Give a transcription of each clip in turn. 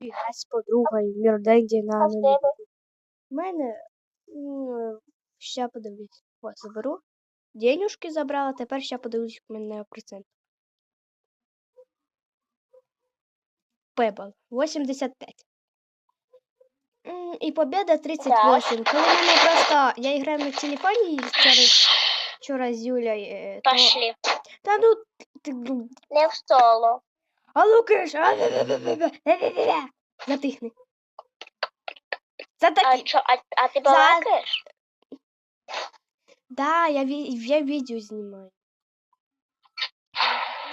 грати з подругою в Мірденді на А в? У мене м, ще подивлюсь. О, заберу. Денюшки забрала, тепер ще подивлюсь у мене процент. Пебл 85. М, І победа 38. Коли мене просто. Я граю на телефоні і вчора, з То... Пошли. Та ну. ну, Не в соло. А Лукаш! а, бе-бе-бе-бе-бе. Затихни. Це А, такі. чо, а, а ти балакаєш? Да, я, я відео знімаю.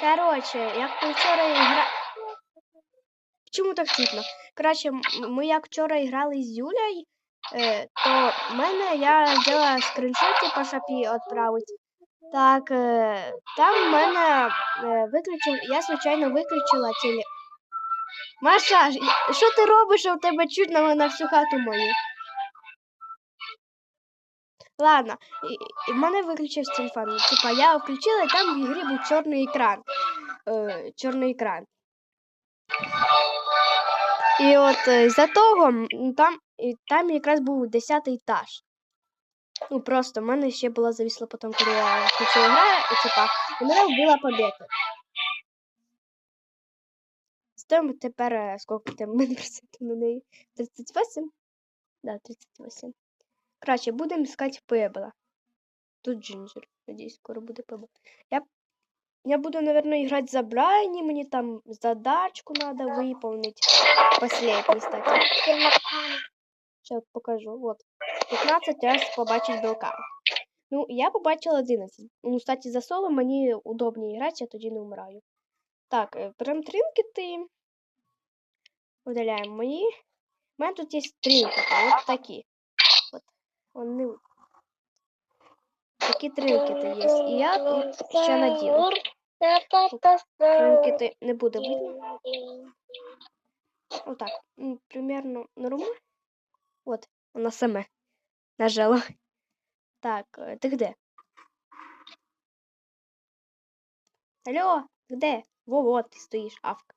Короче, як ми вчора гра... Чому так чутно? Короче, м- ми як вчора грали з Юлею, е, то в мене я взяла скріншот, типа, щоб її відправити. Так, е, там в мене е, виключив, я звичайно виключила теле. Маша, що ти робиш, в тебе чутно на всю хату мою? Ладно, в мене виключився телефон. Типа я включила, і там в ігрі був чорний екран. Е, чорний екран. І от е, за того там, там якраз був 10 етаж. Ну просто в мене ще була завісла потім, коли я включила гра, і типа, і мене вбила побіда. Стоїмо тепер, е, скільки там мене на неї? 38? Да, 38. Короче, будемо искать Пебла. Тут Джинджер. Надеюсь, скоро буде Пебл. Я, я буду, наверное, играть за Брайни. Мне там задачку надо выполнить. Последний, кстати. Сейчас покажу. Вот. 15 раз побачить белка. Ну, я побачила 11. Ну, кстати, за соло мені удобніше грати, я тоді не вмираю. Так, е, беремо тринкети. Удаляємо мої. У мене тут є тринкети, от такі. От. Вони... Такі тринкети є. І я тут ще надіну. Тринкети не буде видно. Отак. Примерно нормально. От, вона саме нажала. Так, е, ти де? Алло, ти де? Во-во, ти стоїш, авка.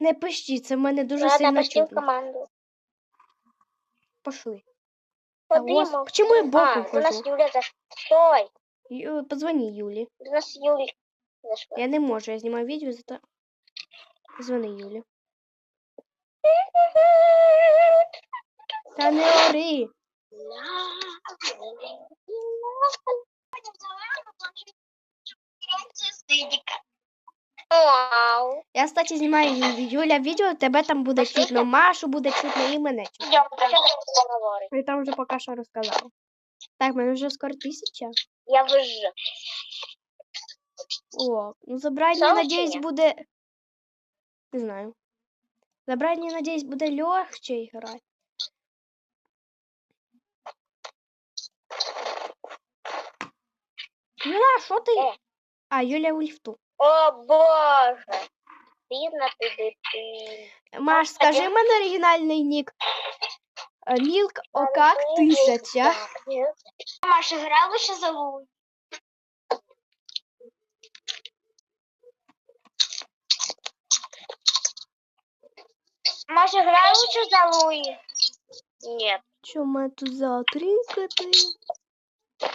Не пищи, це в мене дуже Ладно, сильно пошли в чутно. команду. Пошли. Ходимо. Почему я А, боком до нас хожу? Юля зашла. Стой! Ю- Позвони Юлі. До нас Юля зашла. Я не можу, я знімаю відео, зато позвони Юлі. Та не ори. Вау. Я, кстати, знімаю Юля відео, тебе там буде чутно, Машу буде чутно і мене. Йдемо? Я там вже поки що розказала. Так, в мене вже скоро тисяча. Я вижу. О, ну забрать, Сало надіюсь, буде. Не знаю. Забрать, надіюсь, буде легче грати. Юля, що ти? Е. А, Юля у ліфту. О, Боже. Бідна ти дитина. Маш, скажи мене оригінальний нік. Е, Мілк Окак тисяча. Маша, грала ще за Луї? Маша, грала ще за Луї? Ні. Що мене тут за тринкати?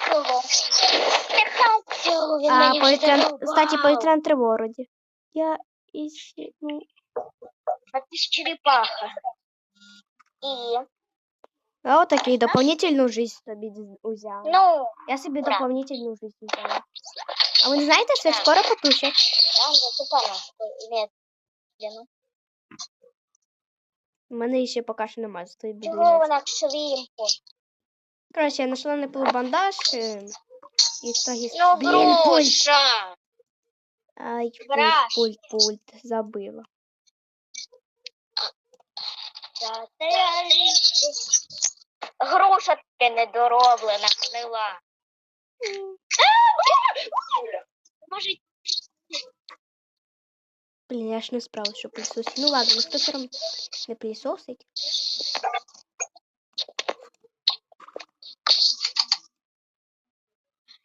Чого? Не хочу. Він А, мені вже повітрян... задовбав. Кстати, повітряна тривога вроді. Я із... Ну, А ти ж черепаха. І? а от такий дополнительну жизнь собі дз- узяла. Ну, Я собі Ура. дополнительну жизнь взяла. А ви не знаєте, що Так. скоро потушать? правда, це погано. Ні. У мене ще поки що немає, зато буду Чого вона шлімпу? Коротше, я знайшла на полу бандаж. е, І так є... Ну, Блін, пульт! Ай, пульт, Браш. пульт, пульт, забила. Груша таки недороблена, гнила. Блин, я ж не справилась, что пылесосить. Ну ладно, ну кто все равно не пылесосить.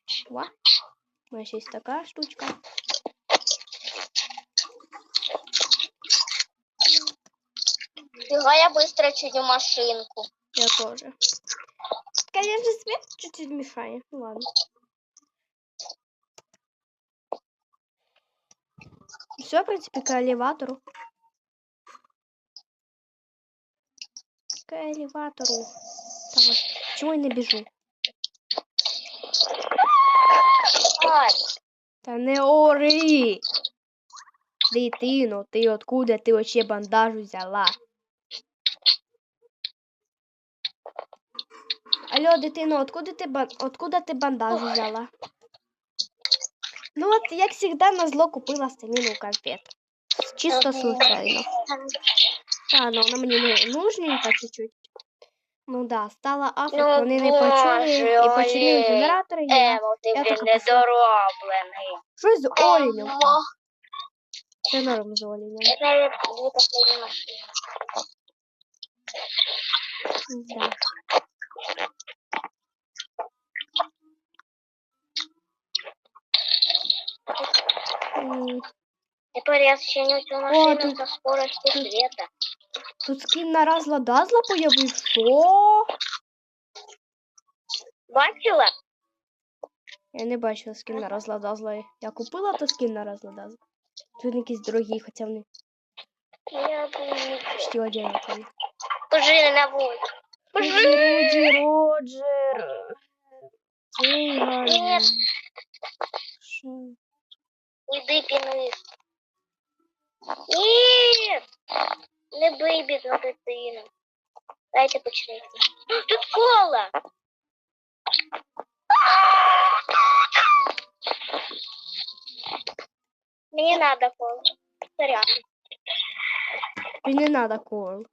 Чего? У нас есть такая штучка. Давай я быстро чую машинку. Я тоже. Конечно, свет чуть-чуть мешает. Ну ладно. Все, в принципе, к элеватору. К элеватору. Та вот, Чего я не бежу? Та не ори! Дитино, ти откуда ти вообще бандаж взяла? Алло, дитино, откуда ти, ба... откуда ти бандаж взяла? Ну от, як завжди, на зло купила станину конфет. Чисто случайно. А, ну вона мені не нужненька чуть-чуть. Ну да, стала Африка, Ну, вони не почули і і я- Емо, ти я така недороблений. Щось з оленем. Емо. Це норм з машини. Да. Тепер я чиню цю машину тут- со скоростю тут- света. Тут скін на разла дазла появив. Що? Бачила? Я не бачила скін на разла дазла. Я купила то скін на разла дазла. Тут якісь дорогі, хоча вони Я почти одинакові. Пожили на вулиці. Роджер, Роджер. Цей гарний. Ні. Що? Іди пінуїс. Ні! Не бий бідну дитину. Дайте почнемо. Тут кола! Мені надо кола. Сорян. Тобі не треба кол.